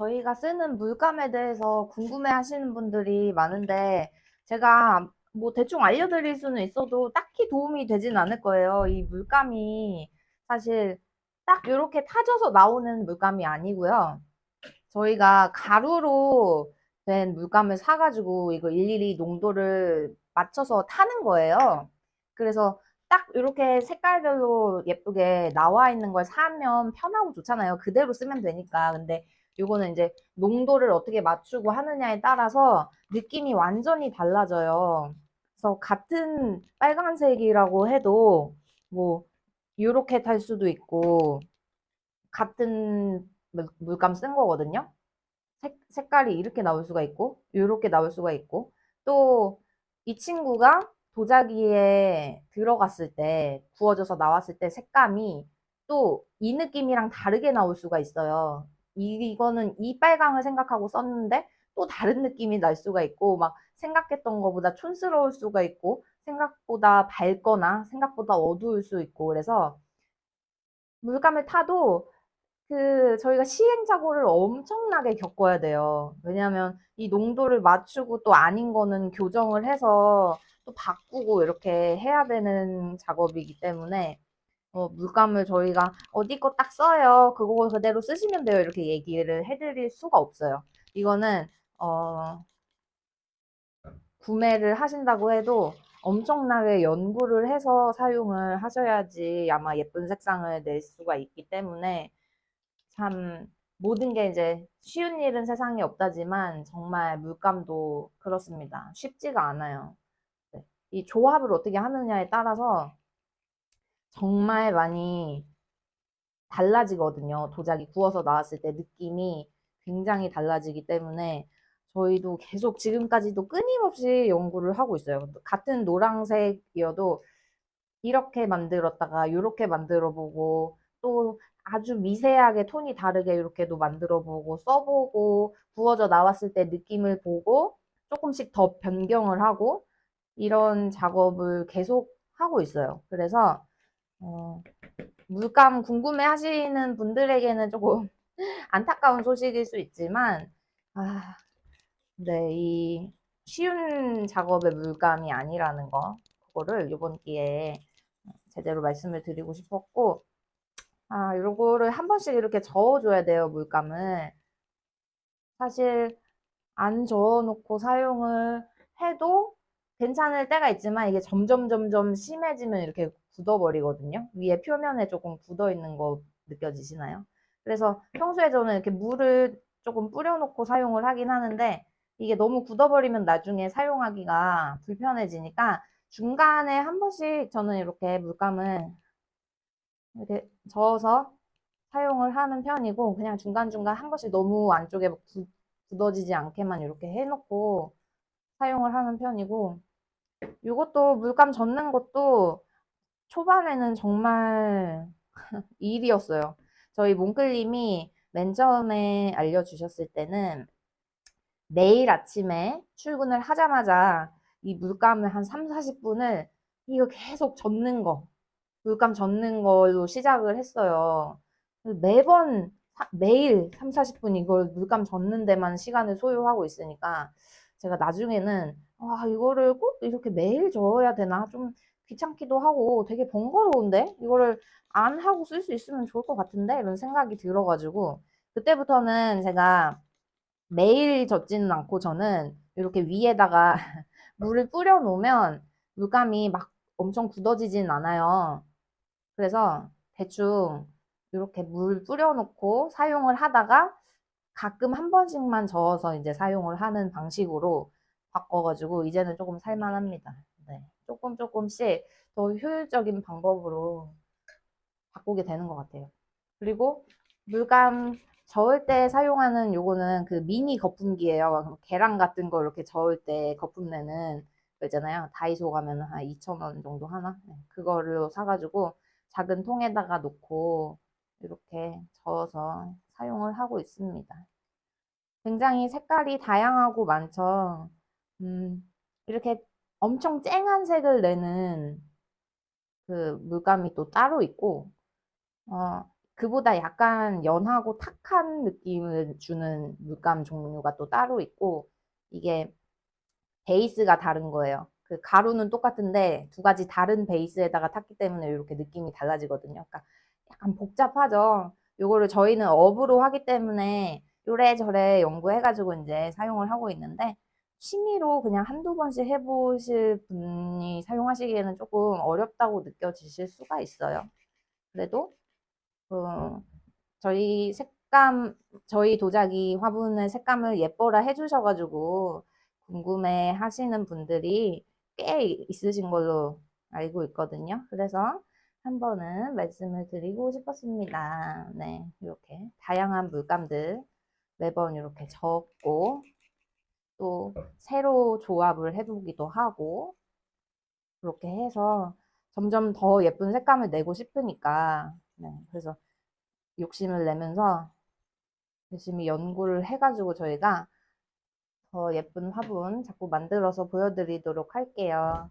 저희가 쓰는 물감에 대해서 궁금해 하시는 분들이 많은데, 제가 뭐 대충 알려드릴 수는 있어도 딱히 도움이 되진 않을 거예요. 이 물감이 사실 딱 이렇게 타져서 나오는 물감이 아니고요. 저희가 가루로 된 물감을 사가지고 이거 일일이 농도를 맞춰서 타는 거예요. 그래서 딱 이렇게 색깔별로 예쁘게 나와 있는 걸 사면 편하고 좋잖아요. 그대로 쓰면 되니까. 근데 요거는 이제 농도를 어떻게 맞추고 하느냐에 따라서 느낌이 완전히 달라져요. 그래서 같은 빨간색이라고 해도 뭐 요렇게 탈 수도 있고 같은 물- 물감 쓴 거거든요. 색, 색깔이 이렇게 나올 수가 있고 요렇게 나올 수가 있고 또 이 친구가 도자기에 들어갔을 때 구워져서 나왔을 때 색감이 또 이 느낌이랑 다르게 나올 수가 있어요. 이, 이거는 이 빨강을 생각하고 썼는데 또 다른 느낌이 날 수가 있고 막 생각했던 것보다 촌스러울 수가 있고 생각보다 밝거나 생각보다 어두울 수 있고 그래서 물감을 타도 그 저희가 시행착오를 엄청나게 겪어야 돼요. 왜냐하면 이 농도를 맞추고 또 아닌 거는 교정을 해서 또 바꾸고 이렇게 해야 되는 작업이기 때문에 어, 물감을 저희가 어디 거 딱 써요. 그거 그대로 쓰시면 돼요. 이렇게 얘기를 해드릴 수가 없어요. 이거는 어, 구매를 하신다고 해도 엄청나게 연구를 해서 사용을 하셔야지 아마 예쁜 색상을 낼 수가 있기 때문에 참 모든 게 이제 쉬운 일은 세상에 없다지만 정말 물감도 그렇습니다. 쉽지가 않아요. 네. 이 조합을 어떻게 하느냐에 따라서 정말 많이 달라지거든요. 도자기 구워서 나왔을 때 느낌이 굉장히 달라지기 때문에 저희도 계속 지금까지도 끊임없이 연구를 하고 있어요. 같은 노란색이어도 이렇게 만들었다가 이렇게 만들어 보고 또 아주 미세하게 톤이 다르게 이렇게도 만들어 보고 써보고 구워져 나왔을 때 느낌을 보고 조금씩 더 변경을 하고 이런 작업을 계속 하고 있어요. 그래서 어, 물감 궁금해 하시는 분들에게는 조금 안타까운 소식일 수 있지만 아, 네, 이 쉬운 작업의 물감이 아니라는 거 그거를 이번 기회에 제대로 말씀을 드리고 싶었고 아, 요거를 한 번씩 이렇게 저어줘야 돼요, 물감을. 사실 안 저어놓고 사용을 해도 괜찮을 때가 있지만 이게 점점 점점 심해지면 이렇게 굳어버리거든요. 위에 표면에 조금 굳어 있는 거 느껴지시나요? 그래서 평소에 저는 이렇게 물을 조금 뿌려놓고 사용을 하긴 하는데 이게 너무 굳어버리면 나중에 사용하기가 불편해지니까 중간에 한 번씩 저는 이렇게 물감을 이렇게 저어서 사용을 하는 편이고 그냥 중간중간 한 번씩 너무 안쪽에 굳- 굳어지지 않게만 이렇게 해놓고 사용을 하는 편이고 이것도 물감 젓는 것도 초반에는 정말 일이었어요. 저희 몽클님이 맨 처음에 알려주셨을 때는 매일 아침에 출근을 하자마자 이 물감을 한 3, 40분을 이거 계속 젓는 거, 물감 젓는 걸로 시작을 했어요. 매번 사- 매일 3, 40분 이걸 물감 젓는 데만 시간을 소요하고 있으니까 제가 나중에는 아, 이거를 꼭 이렇게 매일 저어야 되나? 좀 귀찮기도 하고 되게 번거로운데? 이거를 안 하고 쓸 수 있으면 좋을 것 같은데? 이런 생각이 들어가지고 그때부터는 제가 매일 젓지는 않고 저는 이렇게 위에다가 물을 뿌려 놓으면 물감이 막 엄청 굳어지진 않아요. 그래서 대충 이렇게 물 뿌려 놓고 사용을 하다가 가끔 한 번씩만 저어서 이제 사용을 하는 방식으로 바꿔가지고 이제는 조금 살만합니다. 네. 조금 조금씩 더 효율적인 방법으로 바꾸게 되는 것 같아요. 그리고 물감 저을 때 사용하는 요거는 그 미니 거품기예요. 계란 같은 거 이렇게 저을 때 거품 내는 거 있잖아요. 다이소 가면 한 2,000원 정도 하나? 네, 그거를 사가지고 작은 통에다가 놓고 이렇게 저어서 사용을 하고 있습니다. 굉장히 색깔이 다양하고 많죠. 음, 이렇게 엄청 쨍한 색을 내는 그 물감이 또 따로 있고, 어, 그보다 약간 연하고 탁한 느낌을 주는 물감 종류가 또 따로 있고 이게 베이스가 다른 거예요. 그 가루는 똑같은데 두 가지 다른 베이스에다가 탔기 때문에 이렇게 느낌이 달라지거든요. 그러니까 약간 복잡하죠. 요거를 저희는 업으로 하기 때문에 요래저래 연구해가지고 이제 사용을 하고 있는데 취미로 그냥 한두 번씩 해보실 분이 사용하시기에는 조금 어렵다고 느껴지실 수가 있어요. 그래도 어, 저희 색감, 저희 도자기 화분의 색감을 예뻐라 해주셔가지고 궁금해 하시는 분들이 꽤 있으신 걸로 알고 있거든요. 그래서 한 번은 말씀을 드리고 싶었습니다. 네, 이렇게 다양한 물감들 매번 이렇게 적고 또 새로 조합을 해보기도 하고 그렇게 해서 점점 더 예쁜 색감을 내고 싶으니까 네, 그래서 욕심을 내면서 열심히 연구를 해가지고 저희가 더 예쁜 화분 자꾸 만들어서 보여드리도록 할게요.